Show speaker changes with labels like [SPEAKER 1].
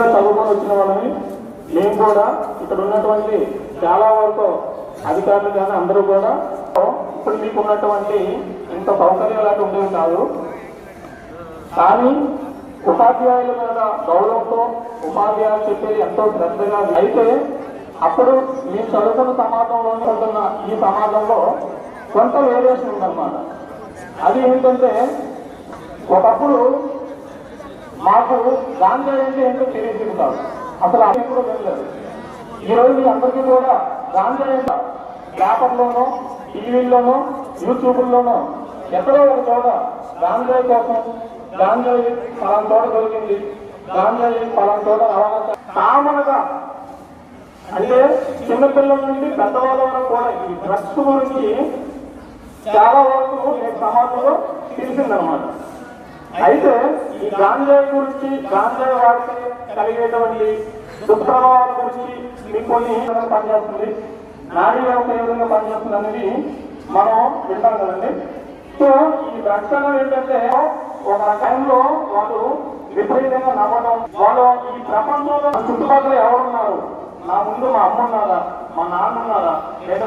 [SPEAKER 1] మీద చదువుకొని వచ్చిన వాళ్ళని మేము కూడా ఇక్కడ ఉన్నటువంటి చాలా వరకు అధికారులు కానీ అందరూ కూడా ఇప్పుడు మీకు ఉన్నటువంటి ఇంత సౌకర్యం లాంటి ఉండేవి కాదు. కానీ ఉపాధ్యాయుల మీద గౌరవంతో ఉపాధ్యాయులు చెప్పేది ఎంతో శ్రద్ధగా అయితే అప్పుడు మీ చదువుకున్న సమాజంలో ఉంటున్న ఈ సమాజంలో కొంత వేరియేషన్ ఉందన్నమాట. అది ఏంటంటే ఒకప్పుడు మాకు గాంధీ అంటే ఏంటో తెలియదు కాదు అసలు అది కూడా వెళ్ళలేదు ఈ మీ అందరికీ కూడా గాంధీ అంటే పేపర్లోనో టీవీల్లోనో యూట్యూబ్లోనో ఎక్కడో ఒక చోట గాంధీ కోసం గాంధీ పలానా చోట దొరికింది. గాంధీ పలానా చోట రవాణా కామన్గా అంటే చిన్నపిల్లల నుండి పెద్దవాళ్ళ వరకు కూడా ఈ డ్రగ్స్ గురించి చాలా వరకు నేను సమాజంలో తెలిసిందనమాట అయితే ఈ గాంజాయి గురించి గాంజాయి వాడితే కలిగేటువంటి దుష్ప్రభావాల గురించి మీకు కొన్ని పనిచేస్తుంది. నాడీ ఒక ఏ విధంగా పనిచేస్తుంది అనేది మనం వింటాం కదండి. సో ఈ డ్రగ్స్ ఏంటంటే ఒక టైంలో వాళ్ళు విపరీతంగా నవ్వడం వాళ్ళు ఈ ప్రపంచంలో చుట్టుపక్కల ఎవరున్నారు? నా ముందు మా అమ్మ ఉన్నారా? మా నాన్న ఉన్నారా? లేదా